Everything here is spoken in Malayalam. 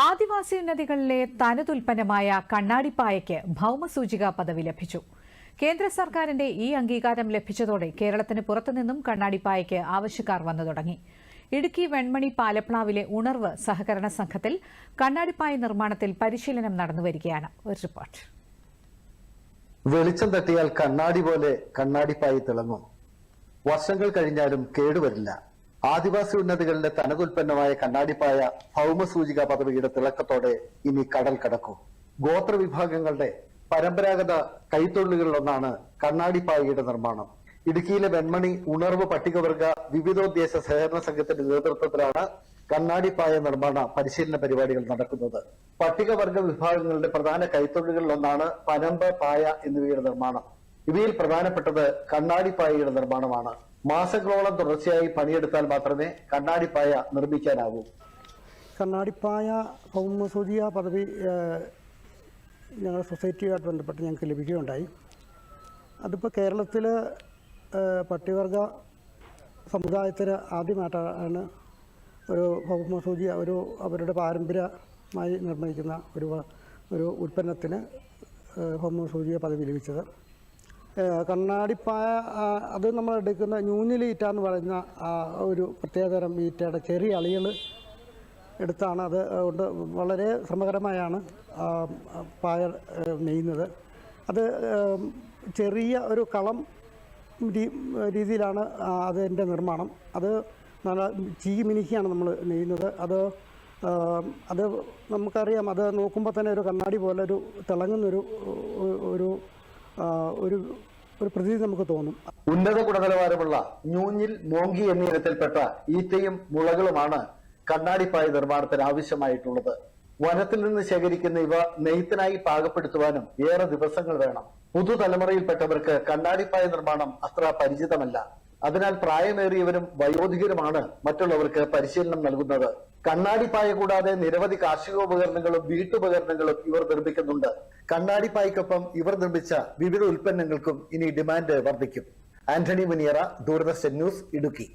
ആദിവാസി നദികളിലെ തനതുൽപ്പന്നമായ കണ്ണാടിപ്പായയ്ക്ക് ഭൗമസൂചിക പദവി ലഭിച്ചു. കേന്ദ്ര സർക്കാരിന്റെ ഈ അംഗീകാരം ലഭിച്ചതോടെ കേരളത്തിന് പുറത്തുനിന്നും കണ്ണാടിപ്പായയ്ക്ക് ആവശ്യക്കാർ വന്നു തുടങ്ങി. ഇടുക്കി വെൺമണി പാലപ്ലാവിലെ ഉണർവ് സഹകരണ സംഘത്തിൽ കണ്ണാടിപ്പായ നിർമ്മാണത്തിൽ പരിശീലനം നടന്നുവരികയാണ് ഒരു റിപ്പോർട്ട്. വെളിച്ചം തട്ടിയാൽ കണ്ണാടി പോലെ കണ്ണാടിപ്പായി തിളങ്ങും. വർഷങ്ങൾ കഴിഞ്ഞാലും കേടുവരില്ല. ആദിവാസി ഉന്നതികളുടെ തനതുൽപ്പന്നമായ കണ്ണാടിപ്പായ ഭൗമസൂചിക പദവിയുടെ തിളക്കത്തോടെ ഇനി കടൽ കടക്കും. ഗോത്ര വിഭാഗങ്ങളുടെ പരമ്പരാഗത കൈത്തൊഴിലുകളിലൊന്നാണ് കണ്ണാടിപ്പായയുടെ നിർമ്മാണം. ഇടുക്കിയിലെ വെൺമണി ഉണർവ് പട്ടികവർഗ വിവിധോദ്ദേശ സഹകരണ സംഘത്തിന്റെ നേതൃത്വത്തിലാണ് കണ്ണാടിപ്പായ നിർമ്മാണ പരിശീലന പരിപാടികൾ നടക്കുന്നത്. പട്ടികവർഗ വിഭാഗങ്ങളുടെ പ്രധാന കൈത്തൊഴിലുകളിലൊന്നാണ് പനമ്പ പായ എന്നിവയുടെ നിർമ്മാണം. ഇവയിൽ പ്രധാനപ്പെട്ടത് കണ്ണാടിപ്പായയുടെ നിർമ്മാണമാണ്. മാസങ്ങളോളം തുടർച്ചയായി പണിയെടുത്താൽ മാത്രമേ കണ്ണാടിപ്പായ നിർമ്മിക്കാനാവൂ. കണ്ണാടിപ്പായ ഭൗമസൂചിക പദവി ഞങ്ങളുടെ സൊസൈറ്റിയുമായിട്ട് ബന്ധപ്പെട്ട് ഞങ്ങൾക്ക് ലഭിക്കുകയുണ്ടായി. അതിപ്പോൾ കേരളത്തിൽ പട്ടികവർഗ സമുദായത്തിന് ആദ്യമായിട്ടാണ് ഒരു ഭൗമസൂചിക ഒരു അവരുടെ പാരമ്പര്യമായി നിർമ്മിക്കുന്ന ഒരു ഒരു ഉൽപ്പന്നത്തിന് ഏഹ്, പദവി ലഭിച്ചത്. കണ്ണാടിപ്പായ അത് നമ്മൾ എടുക്കുന്ന ഈറ്റ എന്ന് പറയുന്ന ഒരു പ്രത്യേകതരം ഈറ്റയുടെ ചെറിയ അളികൾ എടുത്താണ് അത് കൊണ്ട് വളരെ ശ്രമകരമായാണ് പായ നെയ്യുന്നത്. അത് ചെറിയ ഒരു കളം രീതിയിലാണ് അതിന്റെ നിർമ്മാണം. അത് നല്ല ചീ മിനുക്കിയാണ് നമ്മൾ നെയ്യുന്നത്. അത് അത് നമുക്കറിയാം അത് നോക്കുമ്പോൾ തന്നെ ഒരു കണ്ണാടി പോലെ ഒരു തിളങ്ങുന്നൊരു ഒരു ഒരു ഒരു പ്രതീതി നമുക്ക് തോന്നും. ഉന്നത ഗുണനിലവാരമുള്ള ഞൂഞ്ഞിൽ മോങ്കി എന്നീ ഇനത്തിൽപ്പെട്ട ഈറ്റയും മുളകളുമാണ് കണ്ണാടിപ്പായ നിർമ്മാണത്തിന് ആവശ്യമായിട്ടുള്ളത്. വനത്തിൽ നിന്ന് ശേഖരിക്കുന്ന ഇവ നെയ്ത്തിനായി പാകപ്പെടുത്തുവാനും ഏറെ ദിവസങ്ങൾ വേണം. പുതുതലമുറയിൽപ്പെട്ടവർക്ക് കണ്ണാടിപ്പായ നിർമ്മാണം അത്ര പരിചിതമല്ല. അതിനാൽ പ്രായമേറിയവരും വയോധികരുമാണ് മറ്റുള്ളവർക്ക് പരിശീലനം നൽകുന്നത്. കണ്ണാടിപ്പായ കൂടാതെ നിരവധി കാർഷിക ഉപകരണങ്ങളും വീട്ടുപകരണങ്ങളും ഇവർ നിർമ്മിക്കുന്നുണ്ട്. കണ്ണാടിപ്പായ്ക്കൊപ്പം ഇവർ നിർമ്മിച്ച വിവിധ ഉൽപ്പന്നങ്ങൾക്കും ഇനി ഡിമാൻഡ് വർദ്ധിക്കും. ആന്റണി മുനിയറ ദൂരദർശൻ ന്യൂസ് ഇടുക്കി.